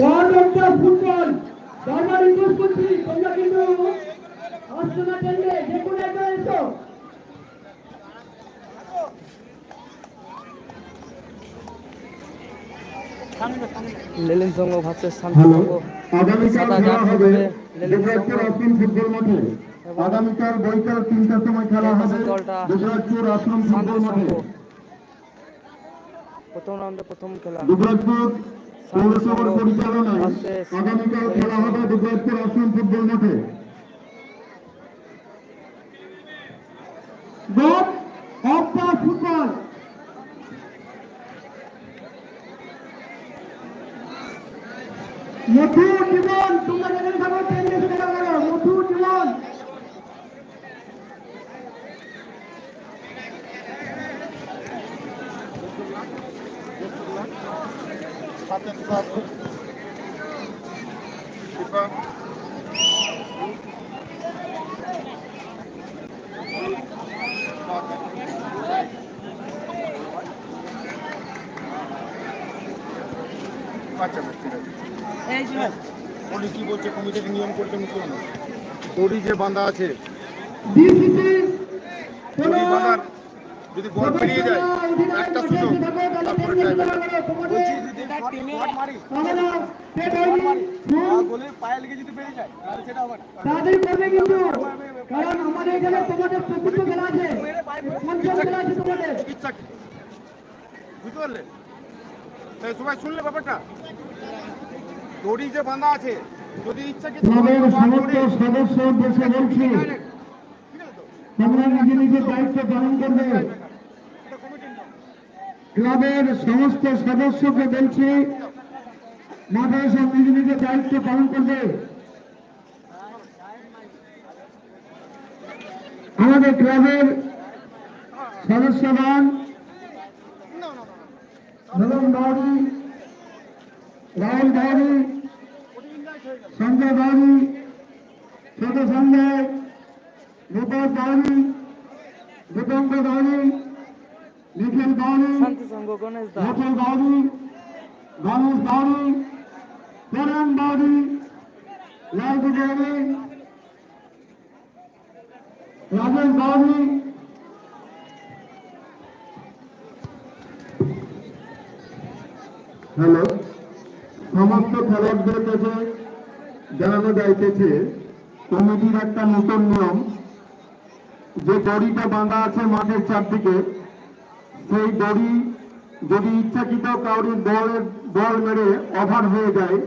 গণতন্ত্র ফুটবল। বারবার রিকোয়েস্ট করছি তোমরা কিন্তু আসছো না যে কোনো একটা এসো লেলিন সংঘ ভার্সেস শান্ত সংঘ আগামীকাল খেলা হবে পরে লেলিন দুবরাজপুর সংঘ আশ্রম ফুটবল মাঠে। আগামীকাল বৈকাল তিনটার সময় খেলা হবে পাশের আশ্রম ফুটবল মাঠে। প্রথম রাউন্ডে প্রথম খেলা। দুবরাজপুর পৌরসভার পরিচালনায় আগামীকাল খেলা হবে দুবরাজপুর আশ্রম ফুটবল মাঠে। মধু জীবন তোমরা যেখানে থাকো মধু জীবন সাতের সাত আচ্ছা বেশ, ঠিক আছে। বলি কি বলছে কমিটির নিয়ম করতে মুসলিম দড়ি যে বাঁধা আছে দড়ি বাঁধার যদি বল পেরিয়ে যায় একটা সুযোগ তারপরে driver। বলছি যদি তাড়াতাড়ি করবে কিন্তু কারণ আমাদের এখানে তোমাদের প্রকৃত খেলা আছে। পঞ্চম খেলা আছে তোমাদের। বুঝতে পারলে? সবাই শুনলে ব্যাপারটা? দড়ি যে বাঁধা আছে যদি ইচ্ছা সদস্য বলছি তোমরা নিজে নিজের দায়িত্ব পালন করবে। ক্লাবের সমস্ত সদস্যকে বলছি মাথায় সব নিজ নিজের দায়িত্ব পালন করবে। আমাদের ক্লাবের সদস্যগণ ধরুন বাউরি, রাহুল বাউরি, সঞ্জয় বাউরি, ছোট সঞ্জয় রূপক বাউরি, দীপঙ্কর বাউরি নিখিল বাউরি শান্তি সংঘ গণেশ বাউরি করণ বাউরি লালদু বাউরি রাজেশ বাউরি হ্যালো সমস্ত খেলোয়াড়দের কাছে জানানো যাইতেছে কমিটির একটা নতুন নিয়ম যে দড়িটা বাঁধা আছে মাঠের চারদিকে সেই দড়ি যদি ইচ্ছাকৃত কাউরির বলের বল মেরে অভার হয়ে যায়,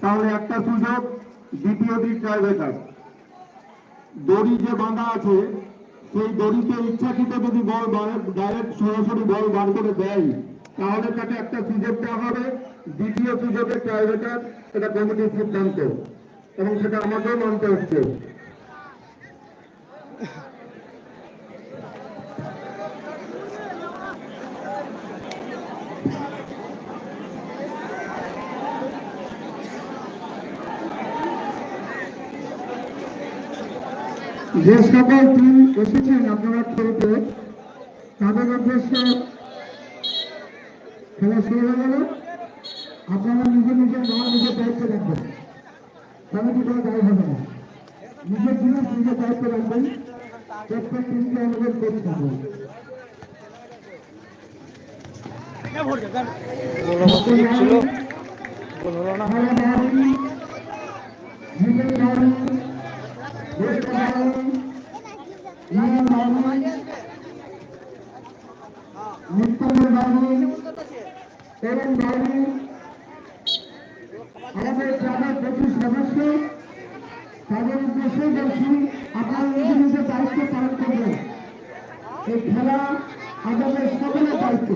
তাহলে একটা সুযোগ দ্বিতীয়টি ট্রাইবেকার দড়ি যে বাঁধা আছে, সেই দড়িতে ইচ্ছাকৃত যদি বল ডাইরেক্ট সরাসরি বল বার করে দেয়, তাহলে তাকে একটা সুযোগ দেওয়া হবে। দ্বিতীয় সুযোগে ট্রাইবেকার এটা কমিটির সিদ্ধান্ত, এবং সেটা আমাকেও মানতে হচ্ছে। যে সকল টিম এসেছেন আপনারা খেলতে তাদের উদ্দেশ্য খেলা শুরু হয়ে গেল আপনারা নিজের নিজের নাম নিজের দায়িত্ব রাখবেন। কমিটি কোনো দায়ী হবে না। নিজের জিনিস নিজের দায়িত্ব রাখবেন। প্রত্যেক টিমকে অনুরোধ করতে গোলমত লিগ ছিল নিত্যমের বাড়ি তরুণ বাড়ি আমাদের ক্লাবের প্রচুর সদস্য তাদের উদ্দেশ্যে বলছি আপনারা নিজে দায়িত্ব পালন করবেন এই খেলা আমাদের সকলের দায়িত্ব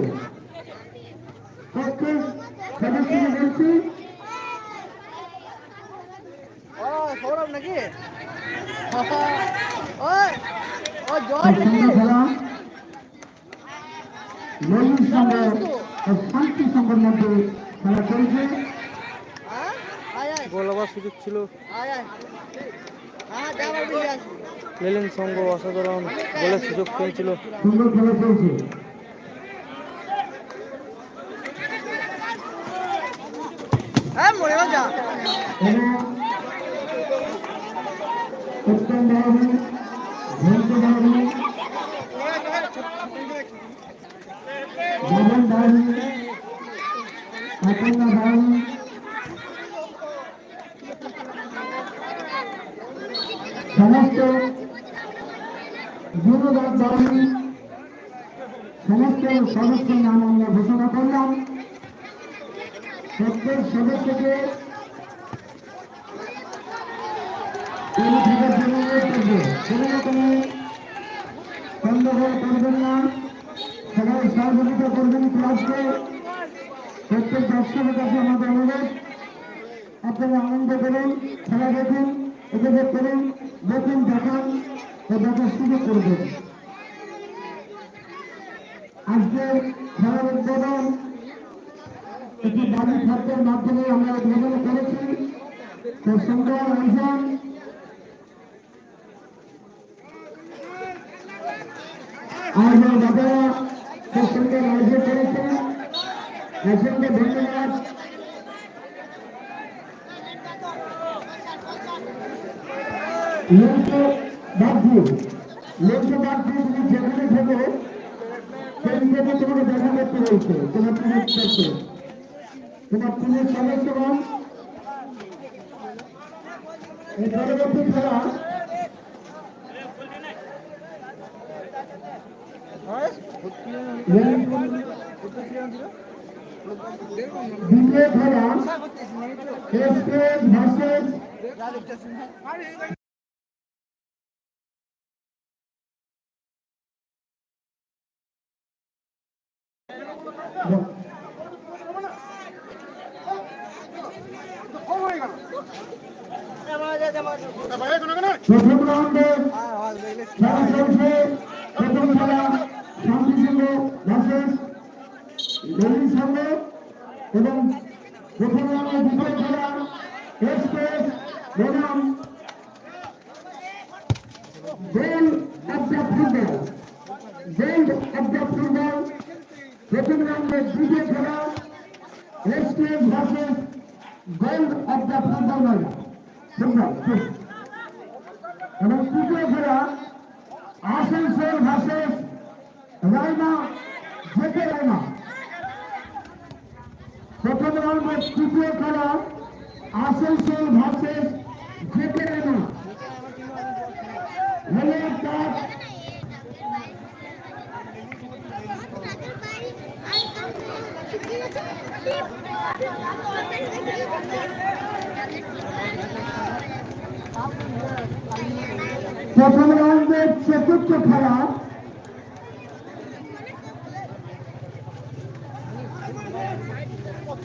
প্রত্যেক সদস্যকে বলছি নাকি? ওই ও জয় নাকি ললিত সংঘ ও শান্তি সংঘের মধ্যে খেলা চলছে। হ্যাঁ? আয় আয়। সুযোগ ছিল। আয় আয়। হ্যাঁ যা লেলিন সংঘ অসাধারণ গোলের সুযোগ পেয়েছিল। সুন্দর খেলা চলছে। হ্যাঁ মরে গেল যা। বাবন বাবু অপর্ণা বাবু সমস্ত যুবদল বাবু সমস্ত সদস্যের নাম আমরা ঘোষণা সদস্যকে করব কোনো রকমে গন্ডগোল করবেন না। সবাই সহযোগিতা করবেন ক্লাসকে প্রত্যেক দর্শকের কাছে আমাদের অনুরোধ। আপনারা আনন্দ করুন, খেলা দেখুন, উপভোগ করুন, দেখুন, দেখান ও দেখার সুযোগ করবেন। আজকে খেলার উদ্বোধন একটি বাড়ি খাদ্যের মাধ্যমে আমরা উদ্বোধন করেছি। তো সুন্দর আয়োজন দাদারা খুব সুন্দর আয়োজন করেছেন। অসংখ্য ধন্যবাদ। লক্ষ বাধ্য লক্ষ বাধ্য তুমি যেখানে থাকো জায়গায় তোমাকে হয়েছে। তোমার পুলিশ করতে তোমার পরবর্তী খেলা দ্বিতীয় খেলা এক্সপ্রেস ভার্সেস প্রথম রাউন্ডে খেলা চলছে প্রথম খেলা শান্তি সিংহ ভার্সেস লেলিন সংঘ এবং প্রথম রাউন্ডে দ্বিতীয় খেলা এক্সপ্রেস বনাম goal of the football goal of the football প্রথম রাউন্ডে দ্বিতীয় খেলা express versus goal of the football নয় ফুটবল এবং তৃতীয় খেলা, আসানসোল ভার্সেস রায়না জেকে রায়না। প্রথম রাউন্ডের তৃতীয় খেলা আসানসোল ভার্সেস জেকে রায়না হলে একটা প্রথম রাউন্ডের চতুর্থ খেলা লেলিন গোলের সুযোগ ছিল কিন্তু গোল হলো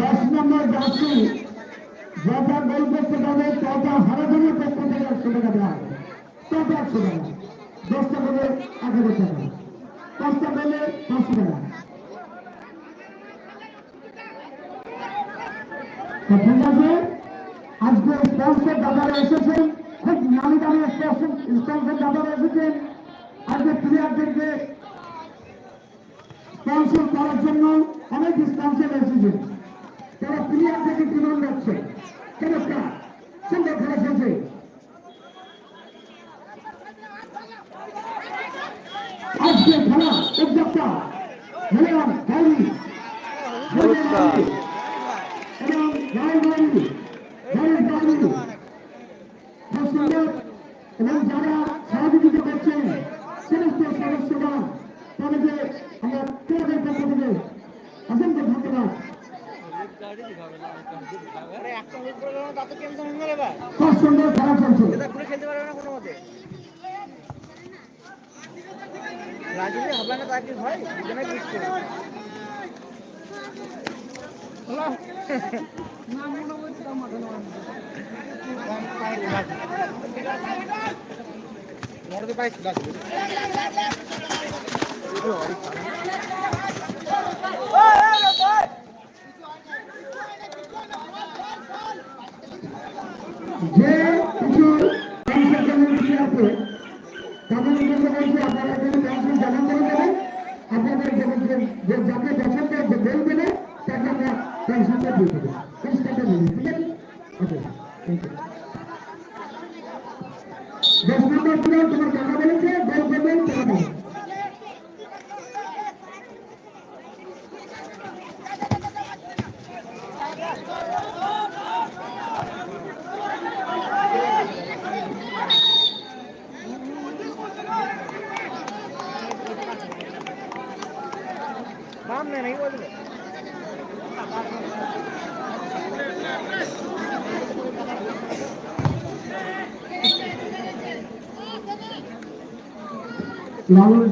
দশ নম্বর যাত্রী যটা গোল করতে পারবে তটা হারাধনের পক্ষ থেকে আজকে স্পন্সর দাদারা এসেছেন খুব নামি দামি স্পন্সর দাদারা এসেছেন আজকে প্লেয়ারদেরকে স্পন্সর করার জন্য অনেক স্পন্সর এসেছে। তারা প্লেয়ারদেরকে ডিমান্ড রাখছে চমৎকার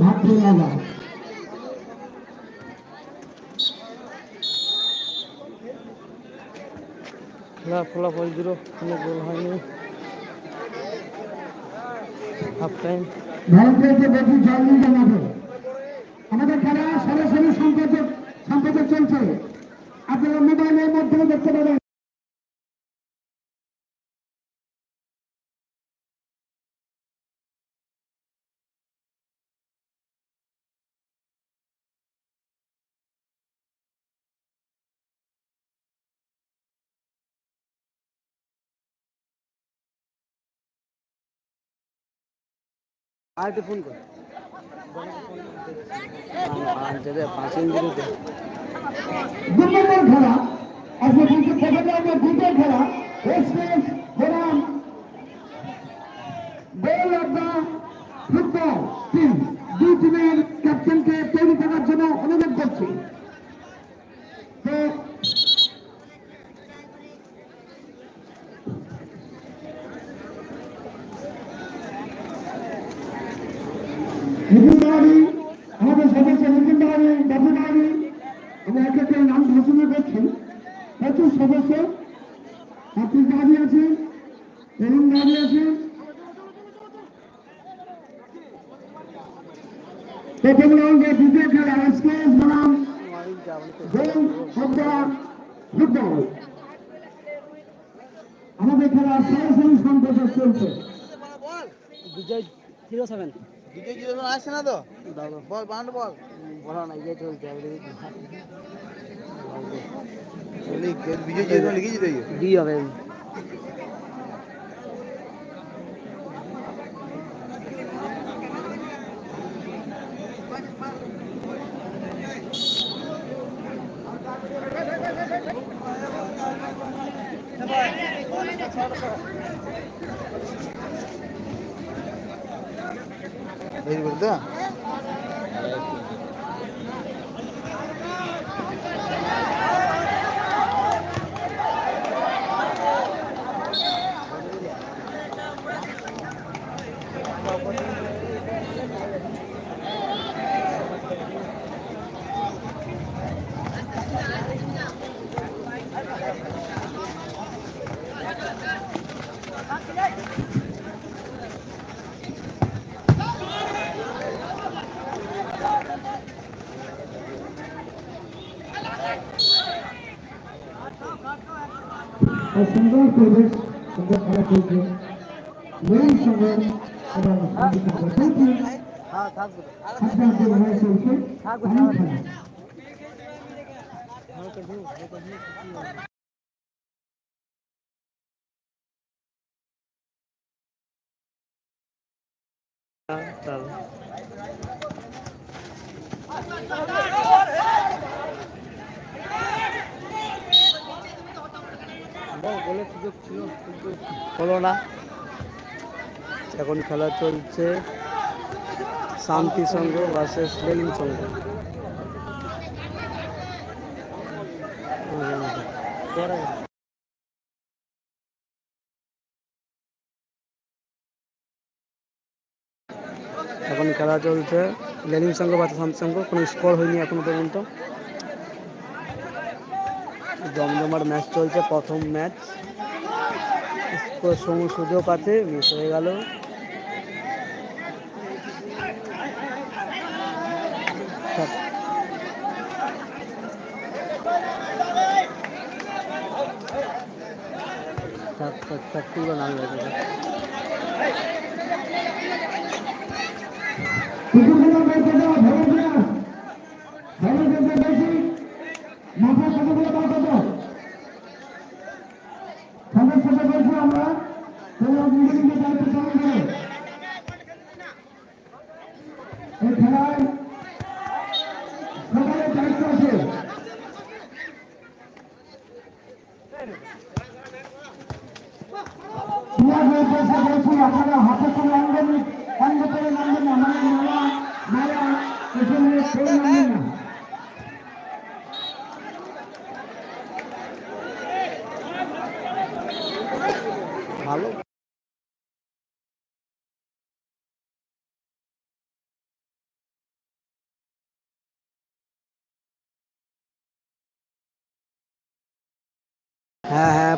ভাত খেয়ে লাগা খেলা ফলাফল জিরো কোনো গোল হয়নি। হাফ টাইম বেশি জল নিয়ে জানাবে আমাদের খেলা সরাসরি সম্প্রচার সম্প্রচার চলছে। আপনারা মোবাইলের মাধ্যমে দেখতে পাবেন। আর একটু ফোন কর আনতে দে পাঁচ ইঞ্চি দু নম্বর খেলা আজকে কিন্তু খেলা যাবে দ্বিতীয় খেলা এক্সপ্রেস বনাম bell of the football team দুই টিমের ক্যাপ্টেনকে তৈরি করার জন্য অনুরোধ করছি তো নিতিন বাড়ি আমাদের সদস্য নিতিন বাড়ি বাবু বাড়ি আমি এক একটা নাম ঘোষণা করছি প্রচুর সদস্য আপনি দাঁড়িয়ে আছেন এবং দাঁড়িয়ে আছেন প্রথম রাউন্ডে দ্বিতীয় খেলা এসকেএস বনাম গোল অফ দ্য ফুটবল আমাদের খেলা সরাসরি সম্প্রচার চলছে বিজয় জিরো সেভেন দ্বিতীয় জিরো আসছে না তো দাদা বল বল। বলো না ইয়ে চলছে বিজয় লিখেছি তো দিয়ে হবে এই বলতো আর সুন্দর পরিবেশ সুন্দর খেলা চলছে মেন সুন্দর এবং শান্তি সুন্দর চলছে হ্যাঁ থাকবে আপনার যে লড়াই চলছে অনেক খেলা তাহলে বলে সুযোগ ছিল কিন্তু হলো না। এখন খেলা চলছে শান্তি সংঘ ভার্সেস লেলিং সংঘ। এখন খেলা চলছে, লেনিন সংঘ বা শান্ত সংঘ, কোনো স্কোর হয়নি এখনও পর্যন্ত। জমজমাট ম্যাচ চলছে, প্রথম ম্যাচ সময় সুযোগ আছে মিস হয়ে গেল থাক। থাক থাক তুলো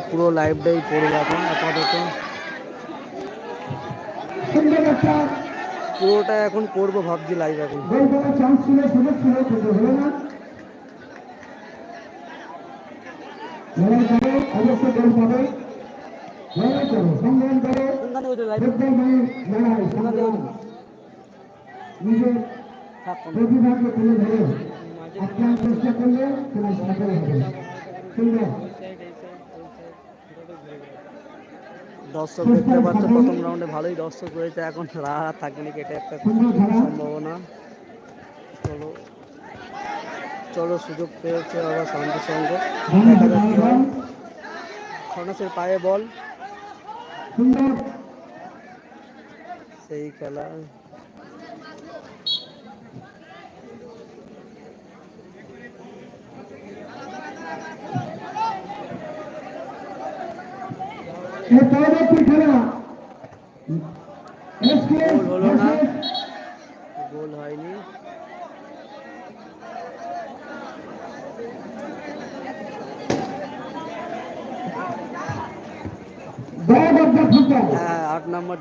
পুরো লাইভটাই পড়বে এখন আপাতত সুন্দর একটা পুরোটা এখন করবো ভাবছি লাইভ এখন গোল করার চান্স ছিল সুযোগ ছিল কিন্তু হলো না লড়াই করো অবশ্যই গোল পাবে লড়াই করো সংগ্রাম করো কোনখানে ওইটা লাইভ ফুটবল মানে লড়াই সংগ্রাম নিজের প্রতিভাকে তুলে ধরে আপনার চেষ্টা করলে তুমি সফল হবে সুন্দর দর্শক দেখতে পাচ্ছে, প্রথম রাউন্ডে ভালোই দর্শক রয়েছে, এখন রাহা থাকবে এটা একটা সম্ভাবনা। চলো চলো সুযোগ পেয়েছে আবার শান্তি সঙ্গ খনসের পায়ে বল। সেই খেলা এই পরবর্তী খেলা এসকে গোল হলো না। ভার্সেস গোল হয়নি বড় বড় ফুটবল হ্যাঁ আট নম্বর এই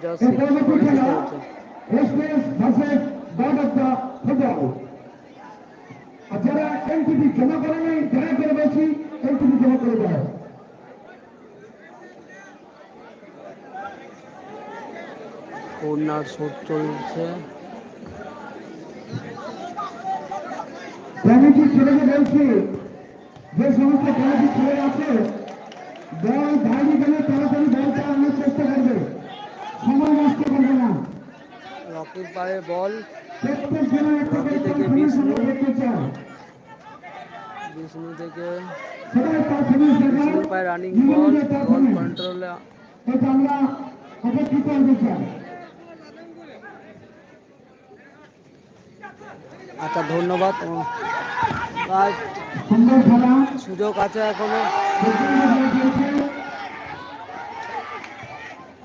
জার্সি পরবর্তী খেলা খেলছে এসকেএস ভার্সেস বড় বড় ফুটবল আর যারা এনটিভি জমা করে নাই যারা করে বলছি এনটিভি জমা করে দেয় কর্নার শুট চলছে। কমিটি ছেলেকে বলছি যে সমস্ত কমিটি ছেলে আছে বল বাইরে গেলে তাড়াতাড়ি চেষ্টা করবে। সময় নষ্ট করবে না। রকির পায়ে বল। রকি থেকে বিষ্ণু। বিষ্ণু থেকে পায়ে রানিং বল কন্ট্রোলে এটা আমরা অপেক্ষিত হতে চাই। আচ্ছা ধন্যবাদ। এবং আর সুন্দর খেলা সুযোগ আছে এখনও। প্রথমে বল দিয়েছে।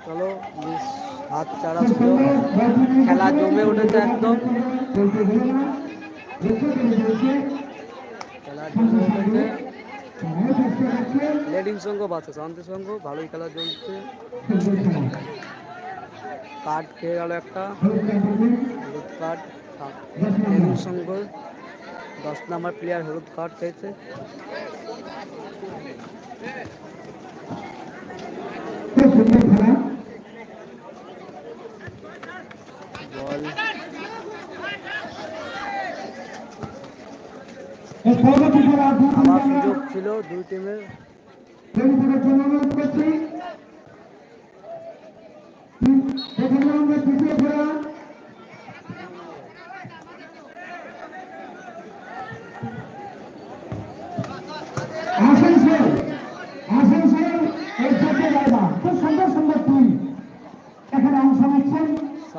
চলো, বেশ, হাত চারা খুব সুযোগ সুন্দর বল দিয়ে খেলা জমে উঠেছে একদম। বলতে হলো না দেখতে পেরে দিয়েছে খেলা জমে উঠেছে। সময় চেষ্টা করছে লেডিং সঙ্গ বাচ্চা শান্তি সঙ্গ, ভালোই খেলা চলছে। সুন্দর খেলা কার্ড খেয়ে গেল একটা। হলুদ কার্ড। কার্ড দশ নম্বর প্লেয়ার হলুদ কার্ড পেয়েছে। আবার সুযোগ ছিল দুই টিমের প্রেমিকদের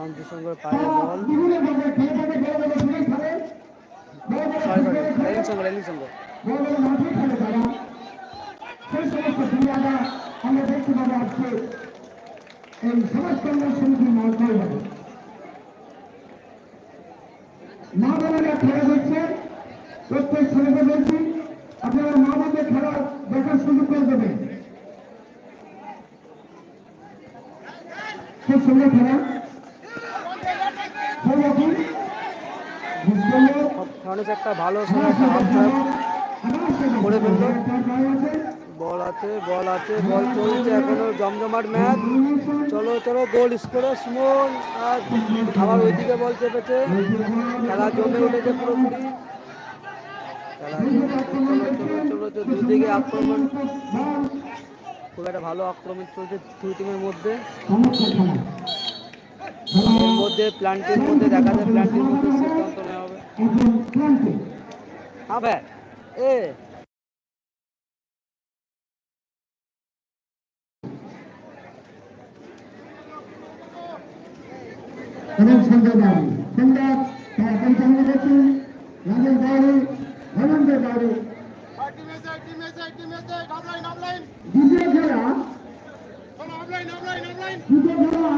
শান্তি সঙ্গের পায়ে তারা বল বিভিন্ন ভাবে খেলে থাকে বড় বড় টিমে খেলে বড় বড় সরি সরি ফুটবলে খেলে লেডিং সঙ্গ লেডিং সঙ্গ বড় বড় মাঠে খেলে তারা সেই আমরা দেখতে পাবো আজকে এই সমাজ কল্যাণ সমিতির মহাশয় হবে মা বোনেরা খেলা দেখছে প্রত্যেক ছেলেকে বলছি আপনারা মা বোনদের খেলা দেখার সুযোগ করে দেবেন খুব সুন্দর খেলা ফার্নেস একটা ভালো করে। বল আছে বল আছে, বল চলছে এখনও জমজমাট ম্যাচ। চলো চলো, গোল স্কোরে সুমন আর আবার ওইদিকে বল চেপেছে। খেলা জমে উঠেছে পুরোপুরি। চলো চলো দুদিকে আক্রমণ। খুব একটা ভালো আক্রমণ চলছে দুই টিমের মধ্যে। এর মধ্যে প্ল্যান্টের মধ্যে দেখা যায় প্ল্যান্টের মধ্যে সিদ্ধান্ত নেওয়া হবে। হ্যাঁ ভাই এ। এবং সন্ধ্যা বাড়ি সন্ধ্যা তার পঞ্চান্ন বছর রাজের বাড়ি ধনঞ্জয় বাড়ি দ্বিতীয় খেলা। দ্বিতীয় খেলা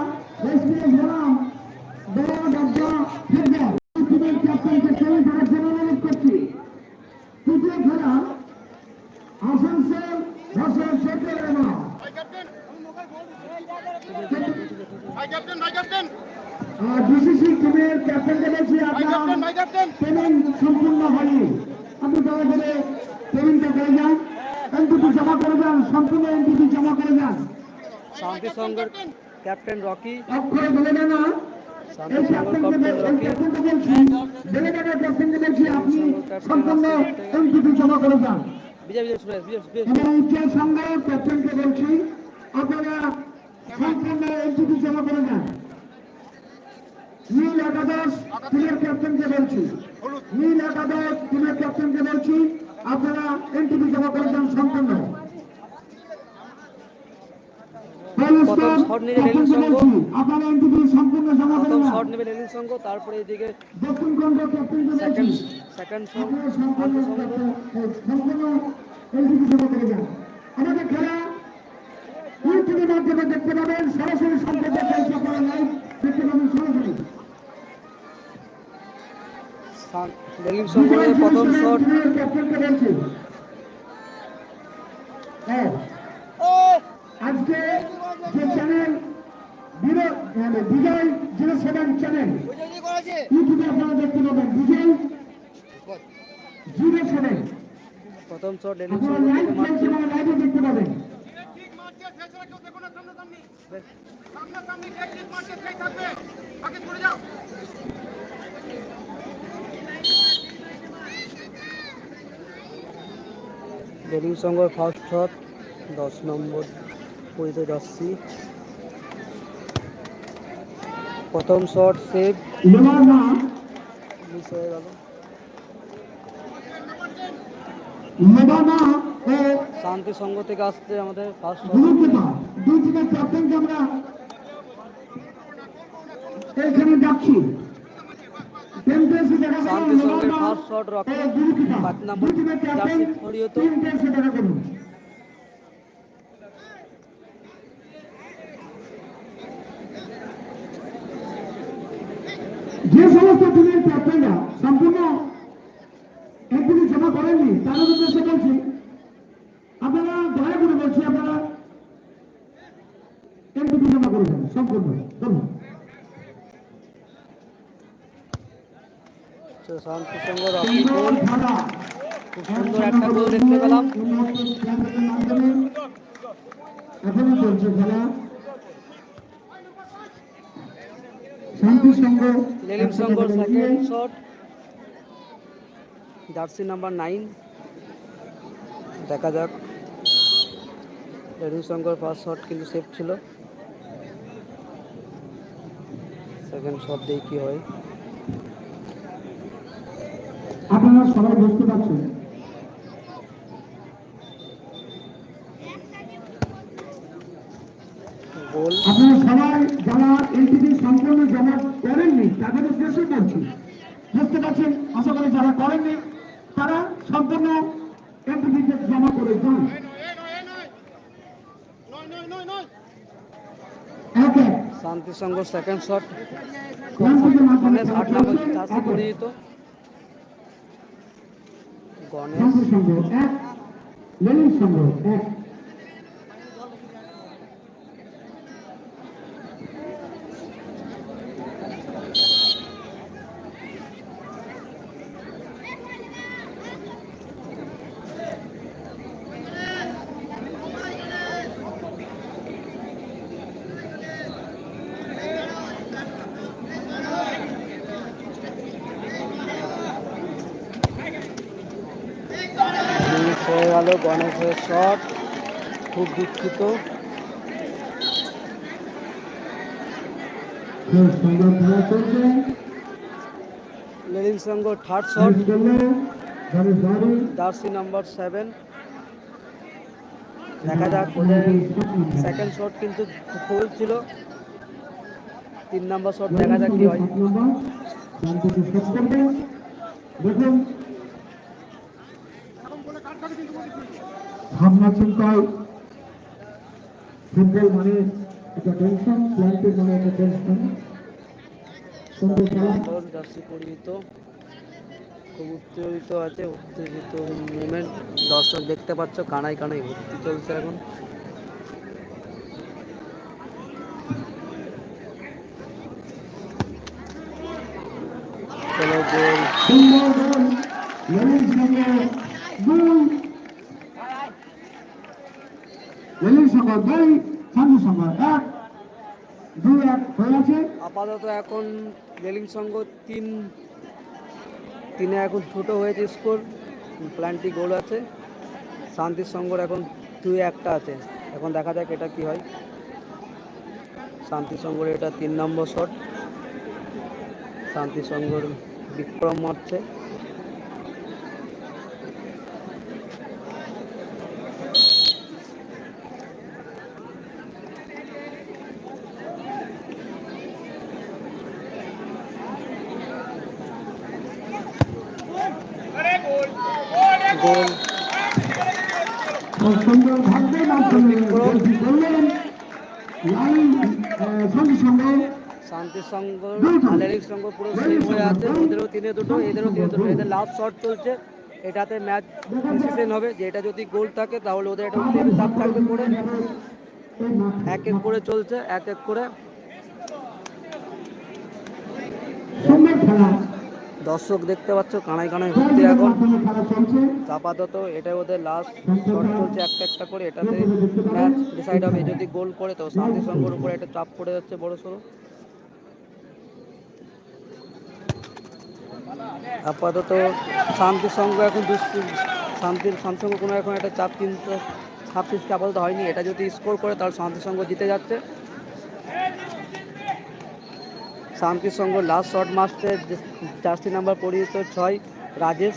বিসিসি টিমের ক্যাপ্টেনকে বলছি আপনার পেমেন্ট সম্পূর্ণ হয়নি আপনি দয়া করে পেমেন্টটা করে যান এনটিপি জমা করে যান সম্পূর্ণ এনটিপি জমা করে যান শান্তি সংঘের ক্যাপ্টেন রকি। আপনারা সম্পূর্ণ এনটিপি জমা করে যান। নীল একাদশ টিমের ক্যাপ্টেনকে বলছি। নীল একাদশ টিমের ক্যাপ্টেনকে বলছি আপনারা এনটিপি জমা করে যান সম্পূর্ণ। প্রথম শট নিয়ে রেলিং সংঘ। আপনারা এনটিপি সম্পূর্ণ জমা করে প্রথম শট নেবে রেলিং সংঘ তারপরে এদিকে দক্ষিণ কন্ড ক্যাপ্টেনকে সেকেন্ড সেকেন্ড শট আপনারা সম্পূর্ণ শান্তি সংঘ সম্পূর্ণ এনটিপি জমা করে যান আমাদের খেলা ইউটিউবের মাধ্যমে দেখতে পাবেন। সরাসরি সম্পর্কে চলছে আপনারা লাইভ। দেখতে পাবেন সরাসরি। রেলিং সংঘের প্রথম শট হ্যাঁ আজকে যে চ্যানেল বিরো- মানে বিজয় জিরো সেভেন চ্যানেল ইউটিউবে আপনারা দেখতে পাবেন বিজয় জিরো সেভেন প্রথম শট রেলিং আপনারা সংঘ লাইভ থেকে মারছে চলছে মানে লাইভে দেখতে পাবেন। ফার্স্ট শট দশ নম্বর পরিতে যাচ্ছি। প্রথম শট সেভ মিস হয়ে গেল লেবার না ও শান্তি সংঘ থেকে আসছে আমাদের ফার্স্ট দুই আমরা শান্তি ফার্স্ট শট পাঁচ নম্বর জার্সি যে সমস্ত টিমের ক্যাপ্টেনরা সম্পূর্ণ তাদের উদ্দেশ্যে বলছি আপনারা দয়া করে বলছি আপনারা এমপিপি জমা করে সম্পূর্ণ। ধন্যবাদ। শান্তি সংঘ সুন্দর খুব সুন্দর একটা গোল দেখতে পেলাম। এখনই চলছে খেলা। Shanti Sangha railing সংঘর second shot jersey number nine. দেখা যাক। রবিশঙ্কর ফার্স্ট শট কিন্তু সেফ ছিল। সেকেন্ড শট দিয়ে কি হয়? আপনারা সবাই পারছেন গোল আপনারা সবাই যারা এনটিপি সম্পূর্ণ জমা করেননি তাদের উদ্দেশ্যে বলছি বুঝতে পারছেন? আশা করি যারা করেননি তারা সম্পূর্ণ এনটিপি জমা করে যান এক সংঘ সেকেন্ড শট গণেশ আট নম্বর চাষি পরিচিত গণেশ। গেল গণেশের শট। খুব দুঃখিত। চলছে। লেনিন থার্ড শট বাড়ি জার্সি নাম্বার সেভেন দেখা যাক ওদের সেকেন্ড শট কিন্তু ফুল ছিল। তিন নম্বর শট দেখা যাক কি হয়। দেখুন ভাবনা চিন্তায় ফুটবল মানে একটা টেনশন প্ল্যান্টের মানে একটা টেনশন সুন্দর জার্সি পরিহিত খুব উত্তেজিত আছে উত্তেজিত মুভমেন্ট দর্শক দেখতে পাচ্ছ কানায় কানায় ভর্তি চলছে এখন। চলো গোল সুন্দর গোল লেনিন সঙ্গে দুই লেনিন সঙ্গে দুই শান্তি সঙ্গে এক, দুই, এক, হয়ে আছে আপাতত এখন রেলিং সংঘ তিন, তিনে এখন ছোট হয়েছে স্কোর। প্ল্যানটি গোল আছে। শান্তির সংঘর এখন দুই, একটা আছে। এখন দেখা যাক এটা কি হয়। শান্তি সংঘর এটা তিন নম্বর শট। শান্তি সংঘর বিক্রম মারছে গোল খুব সুন্দর ভাগ্যে মাধ্যমে গোলটি করলেন। লাইন সঙ্গে সঙ্গে। শান্তি সংঘ আলেরিক সংঘ পুরো সেম হয়ে আছে। ওদেরও তিনে দুটো এদেরও তিনে দুটো। এদের লাস্ট শট চলছে। এটাতে ম্যাচ ডিসিশন হবে। যে এটা যদি গোল থাকে তাহলে ওদের এটা চাপ থাকবে মাঠ এক এক করে চলছে এক এক করে। খেলা। দর্শক দেখতে পাচ্ছ, কানায় কানায় ভর্তি এখন। আপাতত এটা ওদের লাস্ট শট চলছে একটা একটা করে, এটাতে ম্যাচ ডিসাইড হবে। যদি গোল করে, তো শান্তি সংঘর উপরে একটা চাপ পড়ে যাচ্ছে বড় সড়ো। আপাতত শান্তি সংঘ এখন শান্তির শান্তি সংঘ কোনো এখন একটা চাপ ছাপ সৃষ্টি আপাতত হয়নি। এটা যদি স্কোর করে, তাহলে শান্তি সংঘ জিতে যাচ্ছে। সংঘ লাস্ট শর্ট মারছে জার্সি নাম্বার পরিচিত ছয়, রাজেশ।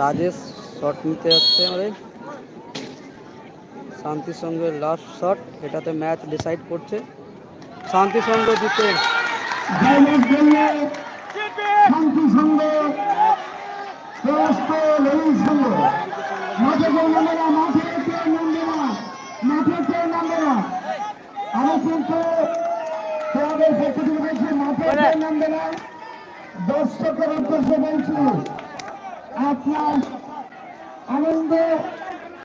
রাজেশ শট নিতে যাচ্ছে আমাদের। শান্তি সঙ্গের লাস্ট শট এটাতে ম্যাচ ডিসাইড করছে। শান্তি সঙ্গ জিতে। শান্তি সংঘ পরস্ত লেনিন সংঘ মাঠে কেউ নামবে না মাঠে কেউ নামবে না মাঠে কেউ নামবে না আমি কিন্তু ক্লাবের পক্ষ থেকে বলছি মাপের নামবে না। দর্শকের উদ্দেশ্যে বলছি আপনার আনন্দ